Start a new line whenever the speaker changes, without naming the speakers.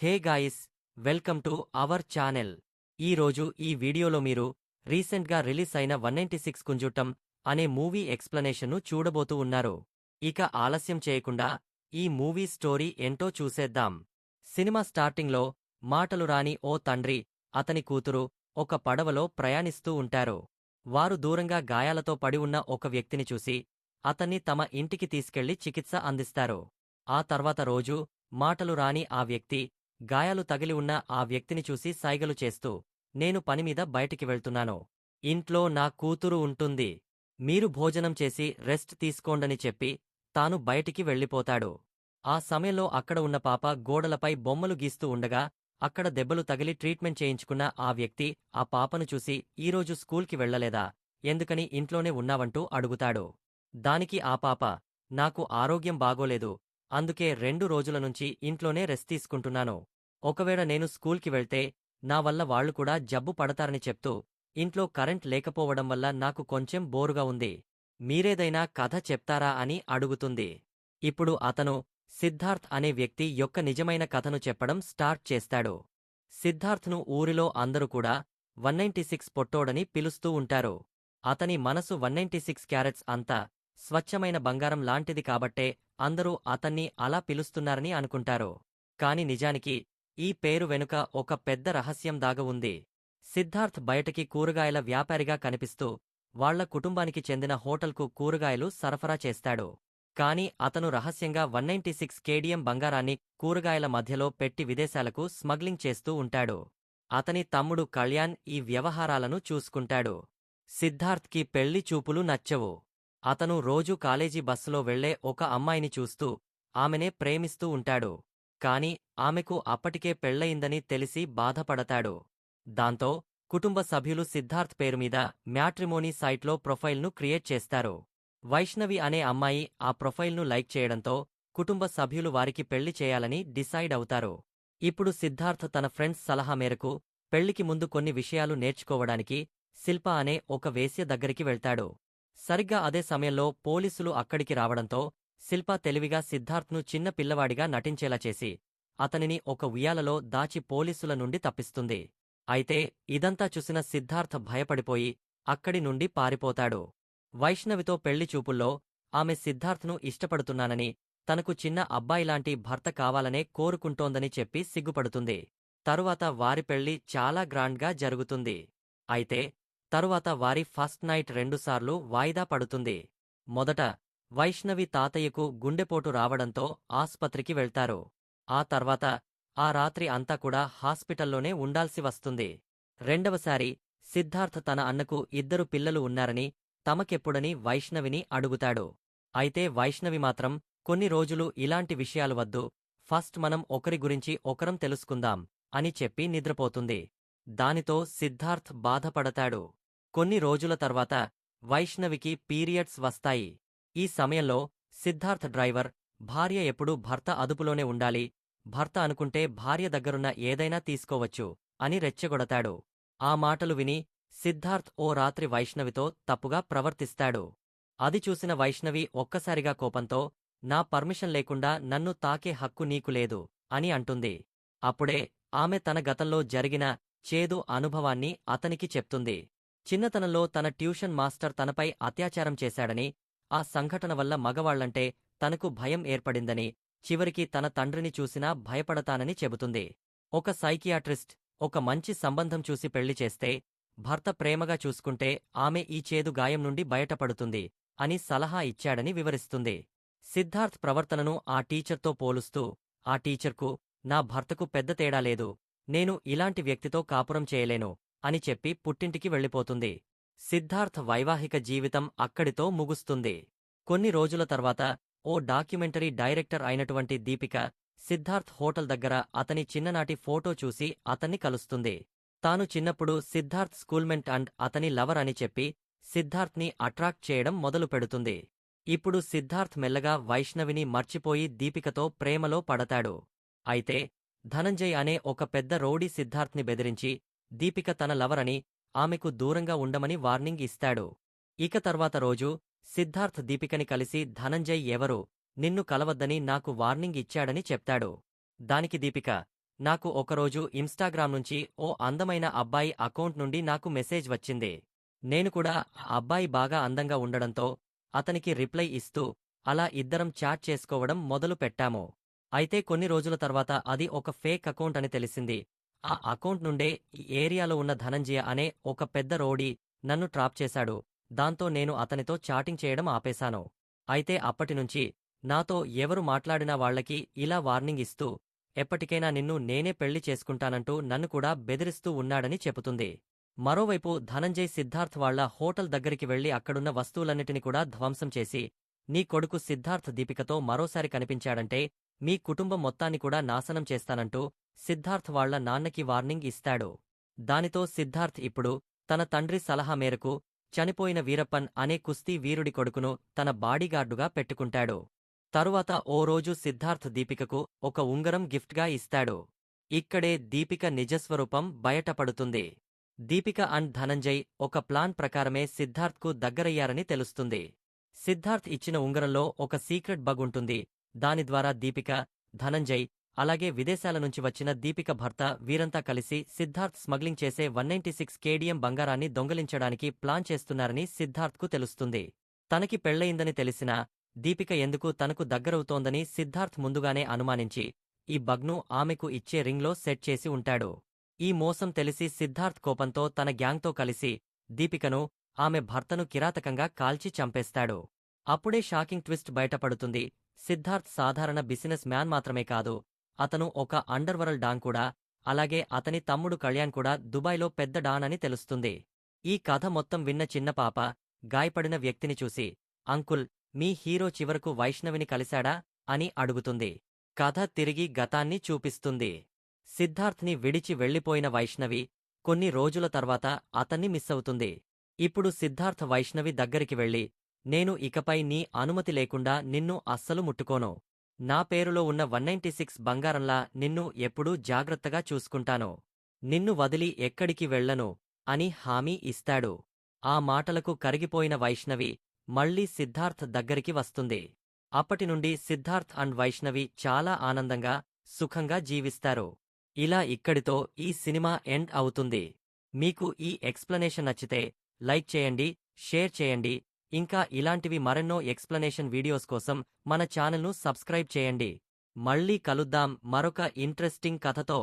Hey guys welcome to our channel. ఈ రోజు ఈ వీడియోలో మీరు రీసెంట్గా రిలీజ్ అయిన వన్ సిక్స్ కుంజుట్టం అనే మూవీ ఎక్స్ప్లనేషన్ను చూడబోతూ ఉన్నారు. ఇక ఆలస్యం చేయకుండా ఈ మూవీ స్టోరీ ఏంటో చూసేద్దాం. సినిమా స్టార్టింగ్లో మాటలు రాని ఓ తండ్రి అతని కూతురు ఒక పడవలో ప్రయాణిస్తూ ఉంటారు. వారు దూరంగా గాయాలతో పడి ఉన్న ఒక వ్యక్తిని చూసి అతన్ని తమ ఇంటికి తీసుకెళ్ళి చికిత్స అందిస్తారు. ఆ తర్వాత రోజు మాటలు రాని ఆ వ్యక్తి గాయాలు తగిలి ఉన్న ఆ వ్యక్తిని చూసి సైగలు చేస్తూ నేను పనిమీద బయటికి వెళ్తున్నాను. ఇంట్లో నా కూతురు ఉంటుంది. మీరు భోజనం చేసి రెస్ట్ తీసుకోండని చెప్పి తాను బయటికి వెళ్ళిపోతాడు. ఆ సమయంలో అక్కడ ఉన్న పాప గోడలపై బొమ్మలు గీస్తూ ఉండగా అక్కడ దెబ్బలు తగిలి ట్రీట్మెంట్ చేయించుకున్న ఆ వ్యక్తి ఆ పాపను చూసి ఈరోజు స్కూల్కి వెళ్ళలేదా ఎందుకని ఇంట్లోనే ఉన్నావంటూ అడుగుతాడు. దానికి ఆ పాప నాకు ఆరోగ్యం బాగోలేదు. అందుకే రెండు రోజుల నుంచి ఇంట్లోనే రెస్ట్ తీసుకుంటున్నాను. ఒకవేళ నేను స్కూల్కి వెళ్తే నా వల్ల వాళ్ళు కూడా జబ్బు పడతారని చెప్తూ ఇంట్లో కరెంట్ లేకపోవడం వల్ల నాకు కొంచెం బోరుగా ఉంది. మీరేదైనా కథ చెప్తారా అని అడుగుతుంది. ఇప్పుడు అతను సిద్ధార్థ్ అనే వ్యక్తి యొక్క నిజమైన కథను చెప్పడం స్టార్ట్ చేస్తాడు. సిద్ధార్థ్ను ఊరిలో అందరూ కూడా వన్ నైంటీ సిక్స్ పొట్టోడని పిలుస్తూ ఉంటారు. అతని మనసు వన్ నైంటీ సిక్స్ క్యారెట్స్ అంతా స్వచ్ఛమైన బంగారం లాంటిది కాబట్టే అందరూ అతన్ని అలా పిలుస్తున్నారని అనుకుంటారు. కాని నిజానికి ఈ పేరు వెనుక ఒక పెద్ద రహస్యం దాగ ఉంది. సిద్ధార్థ్ బయటకి కూరగాయల వ్యాపారిగా కనిపిస్తూ వాళ్ళ కుటుంబానికి చెందిన హోటల్కు కూరగాయలు సరఫరా చేస్తాడు. కాని అతను రహస్యంగా వన్ సిక్స్ కేడియం బంగారాన్ని కూరగాయల మధ్యలో పెట్టి విదేశాలకు స్మగ్లింగ్ చేస్తూ ఉంటాడు. అతని తమ్ముడు కళ్యాణ్ ఈ వ్యవహారాలను చూసుకుంటాడు. సిద్ధార్థ్కి పెళ్ళి చూపులు నచ్చవు. అతను రోజూ కాలేజీ బస్సులో వెళ్ళే ఒక అమ్మాయిని చూస్తూ ఆమెనే ప్రేమిస్తూ ఉంటాడు. కాని ఆమెకు అప్పటికే పెళ్ళయిందని తెలిసి బాధపడతాడు. దాంతో కుటుంబ సభ్యులు సిద్ధార్థ్ పేరుమీద మ్యాట్రిమోనీ సైట్లో ప్రొఫైల్ను క్రియేట్ చేస్తారు. వైష్ణవి అనే అమ్మాయి ఆ ప్రొఫైల్ను లైక్ చేయడంతో కుటుంబ సభ్యులు వారికి పెళ్ళి చేయాలని డిసైడ్ అవుతారు. ఇప్పుడు సిద్ధార్థ్ తన ఫ్రెండ్స్ సలహా మేరకు పెళ్ళికి ముందు కొన్ని విషయాలు నేర్చుకోవడానికి శిల్ప అనే ఒక వేశ్య దగ్గరికి వెళ్తాడు. సరిగ్గా అదే సమయంలో పోలీసులు అక్కడికి రావడంతో శిల్ప తెలివిగా సిద్ధార్థ్ను చిన్న పిల్లవాడిగా నటించేలా చేసి అతనిని ఒక ఉయ్యాలలో దాచి పోలీసుల నుండి తప్పిస్తుంది. అయితే ఇదంతా చూసిన సిద్ధార్థ భయపడిపోయి అక్కడి నుండి పారిపోతాడు. వైష్ణవితో పెళ్ళి చూపుల్లో ఆమె సిద్ధార్థ్ను ఇష్టపడుతున్నానని తనకు చిన్న అబ్బాయిలాంటి భర్త కావాలనే కోరుకుంటోందని చెప్పి సిగ్గుపడుతుంది. తరువాత వారి పెళ్ళి చాలా గ్రాండ్గా జరుగుతుంది. అయితే తరువాత వారి ఫస్ట్ నైట్ రెండుసార్లు వాయిదా పడుతుంది. మొదట వైష్ణవి తాతయ్యకు గుండెపోటు రావడంతో ఆస్పత్రికి వెళ్తారు. ఆ తర్వాత ఆ రాత్రి అంతా కూడా హాస్పిటల్లోనే ఉండాల్సి వస్తుంది. రెండవసారి సిద్ధార్థ్ తన అన్నకు ఇద్దరు పిల్లలు ఉన్నారని తమకెప్పుడని వైష్ణవిని అడుగుతాడు. అయితే వైష్ణవి మాత్రం కొన్ని రోజులు ఇలాంటి విషయాలు వద్దు ఫస్ట్ మనం ఒకరి గురించి ఒకరం తెలుసుకుందాం అని చెప్పి నిద్రపోతుంది. దానితో సిద్ధార్థ్ బాధపడతాడు. కొన్ని రోజుల తర్వాత వైష్ణవికి పీరియడ్స్ వస్తాయి. ఈ సమయంలో సిద్ధార్థ్ డ్రైవర్ భార్య ఎప్పుడూ భర్త అదుపులోనే ఉండాలి. భర్త అనుకుంటే భార్య దగ్గరున్న ఏదైనా తీసుకోవచ్చు అని రెచ్చగొడతాడు. ఆ మాటలు విని సిద్ధార్థ్ ఓ రాత్రి వైష్ణవితో తప్పుగా ప్రవర్తిస్తాడు. అది చూసిన వైష్ణవి ఒక్కసారిగా కోపంతో నా పర్మిషన్ లేకుండా నన్ను తాకే హక్కు నీకు లేదు అని అంటుంది. అప్పుడే ఆమె తన గతంలో జరిగిన చేదు అనుభవాన్ని అతనికి చెప్తుంది. చిన్నతనంలో తన ట్యూషన్ మాస్టర్ తనపై అత్యాచారం చేశాడని ఆ సంఘటన వల్ల మగవాళ్ళంటే తనకు భయం ఏర్పడిందని చివరికి తన తండ్రిని చూసినా భయపడతానని చెబుతుంది. ఒక సైకియాట్రిస్ట్ ఒక మంచి సంబంధం చూసి పెళ్ళి చేస్తే భర్త ప్రేమగా చూసుకుంటే ఆమె ఈ చేదు గాయం నుండి బయటపడుతుంది అని సలహా ఇచ్చాడని వివరిస్తుంది. సిద్ధార్థ్ ప్రవర్తనను ఆ టీచర్తో పోలుస్తూ ఆ టీచర్కు నా భర్తకు పెద్ద తేడా లేదు. నేను ఇలాంటి వ్యక్తితో కాపురం చేయలేను. అని చెప్పి పుట్టింటికి వెళ్ళిపోతుంది. సిద్ధార్థ్ వైవాహిక జీవితం అక్కడితో ముగుస్తుంది. కొన్ని రోజుల తర్వాత ఓ డాక్యుమెంటరీ డైరెక్టర్ అయినటువంటి దీపిక సిద్ధార్థ్ హోటల్ దగ్గర అతని చిన్ననాటి ఫోటో చూసి అతన్ని కలుస్తుంది. తాను చిన్నప్పుడు సిద్ధార్థ్ స్కూల్మెంట్ అండ్ అతని లవర్ అని చెప్పి సిద్ధార్థ్ని అట్రాక్ట్ చేయడం మొదలు పెడుతుంది. ఇప్పుడు సిద్ధార్థ్ మెల్లగా వైష్ణవిని మర్చిపోయి దీపికతో ప్రేమలో పడతాడు. అయితే ధనంజయ్ అనే ఒక పెద్ద రౌడీ సిద్ధార్థ్ని బెదిరించి దీపిక తన లవరని ఆమెకు దూరంగా ఉండమని వార్నింగ్ ఇస్తాడు. ఇక తర్వాత రోజు సిద్ధార్థ్ దీపికని కలిసి ధనంజయ్ ఎవరు నిన్ను కలవద్దని నాకు వార్నింగ్ ఇచ్చాడని చెప్తాడు. దానికి దీపిక నాకు ఒకరోజు ఇన్స్టాగ్రామ్ నుంచి ఓ అందమైన అబ్బాయి అకౌంట్ నుండి నాకు మెసేజ్ వచ్చింది. నేను కూడా అబ్బాయి బాగా అందంగా ఉండడంతో అతనికి రిప్లై ఇస్తూ అలా ఇద్దరం చాట్ చేసుకోవడం మొదలు పెట్టాము అయితే కొన్ని రోజుల తర్వాత అది ఒక ఫేక్ అకౌంట్ అని తెలిసింది. ఆ అకౌంట్ నుండే ఏరియాలో ఉన్న ధనంజయ అనే ఒక పెద్ద రోడీ నన్ను ట్రాప్ చేశాడు. దాంతో నేను అతనితో చాటింగ్ చేయడం ఆపేశాను. అయితే అప్పటినుంచి నాతో ఎవరు మాట్లాడినా వాళ్ళకి ఇలా వార్నింగ్ ఇస్తూ ఎప్పటికైనా నిన్ను నేనే పెళ్ళి చేసుకుంటానంటూ నన్ను కూడా బెదిరిస్తూ ఉన్నాడని చెబుతుంది. మరోవైపు ధనంజయ్ సిద్ధార్థ్ వాళ్ళ హోటల్ దగ్గరికి వెళ్ళి అక్కడున్న వస్తువులన్నిటిని కూడా ధ్వంసం చేసి నీ కొడుకు సిద్ధార్థ్ దీపికతో మరోసారి కనిపించాడంటే మీ కుటుంబం మొత్తాన్ని కూడా నాశనం చేస్తానంటూ సిద్ధార్థ్ వాళ్ళ నాన్నకి వార్నింగ్ ఇస్తాడు. దానితో సిద్ధార్థ్ ఇప్పుడు తన తండ్రి సలహా మేరకు చనిపోయిన వీరప్పన్ అనే కుస్తీ వీరుడి కొడుకును తన బాడీగార్డుగా పెట్టుకుంటాడు. తరువాత ఓ రోజు సిద్ధార్థ్ దీపికకు ఒక ఉంగరం గిఫ్ట్గా ఇస్తాడు. ఇక్కడే దీపిక నిజస్వరూపం బయటపడుతుంది. దీపిక అండ్ ధనంజయ్ ఒక ప్లాన్ ప్రకారమే సిద్ధార్థ్కు దగ్గరయ్యారని తెలుస్తుంది. సిద్ధార్థ్ ఇచ్చిన ఉంగరంలో ఒక సీక్రెట్ బగ్ ఉంటుంది. దాని ద్వారా దీపిక ధనంజయ్ అలాగే విదేశాల నుంచి వచ్చిన దీపిక భర్త వీరంతా కలిసి సిద్ధార్థ్ స్మగ్లింగ్ చేసే వన్ నైంటీ సిక్స్ కేడిఎం బంగారాన్ని దొంగలించడానికి ప్లాన్ చేస్తున్నారని సిద్ధార్థ్కు తెలుస్తుంది. తనకి పెళ్ళయిందని తెలిసినా దీపిక ఎందుకు తనకు దగ్గరవుతోందని సిద్ధార్థ్ ముందుగానే అనుమానించి ఈ బగ్ను ఆమెకు ఇచ్చే రింగ్లో సెట్ చేసి ఉంటాడు. ఈ మోసం తెలిసి సిద్ధార్థ్ కోపంతో తన గ్యాంగ్తో కలిసి దీపికను ఆమె భర్తను కిరాతకంగా కాల్చి చంపేస్తాడు. అప్పుడే షాకింగ్ ట్విస్ట్ బయటపడుతుంది. సిద్ధార్థ్ సాధారణ బిజినెస్ మ్యాన్ మాత్రమే కాదు అతను ఒక అండర్వరల్డ్ డాన్ కూడా అలాగే అతని తమ్ముడు కళ్యాణ్ కూడా దుబాయ్లో పెద్ద డాన్ అని తెలుస్తుంది. ఈ కథ మొత్తం విన్న చిన్న పాప గాయపడిన వ్యక్తిని చూసి అంకుల్ మీ హీరో చివరకు వైష్ణవిని కలిశాడా? అని అడుగుతుంది. కథ తిరిగి గతాన్ని చూపిస్తుంది. సిద్ధార్థ్ని విడిచి వెళ్ళిపోయిన వైష్ణవి కొన్ని రోజుల తర్వాత అతన్ని మిస్ అవుతుంది. ఇప్పుడు సిద్ధార్థ్ వైష్ణవి దగ్గరికి వెళ్ళి నేను ఇకపై నీ అనుమతి లేకుండా నిన్ను అస్సలు ముట్టుకోను. నా పేరులో ఉన్న వన్ నైంటీ సిక్స్ బంగారంలా నిన్ను ఎప్పుడూ జాగ్రత్తగా చూసుకుంటాను. నిన్ను వదిలి ఎక్కడికి వెళ్ళను అని హామీ ఇస్తాడు. ఆ మాటలకు కరిగిపోయిన వైష్ణవి మళ్ళీ సిద్ధార్థ్ దగ్గరికి వస్తుంది. అప్పటినుండి సిద్ధార్థ్ అండ్ వైష్ణవి చాలా ఆనందంగా సుఖంగా జీవిస్తారు. ఇలా ఇక్కడితో ఈ సినిమా ఎండ్ అవుతుంది. మీకు ఈ ఎక్స్ప్లనేషన్ నచ్చితే లైక్ చేయండి షేర్ చేయండి ఇంకా ఇలాంటివి మరెన్నో ఎక్స్ప్లనేషన్ వీడియోస్ కోసం మన ఛానల్ను సబ్స్క్రైబ్ చేయండి. మళ్ళీ కలుద్దాం మరొక ఇంట్రెస్టింగ్ కథతో.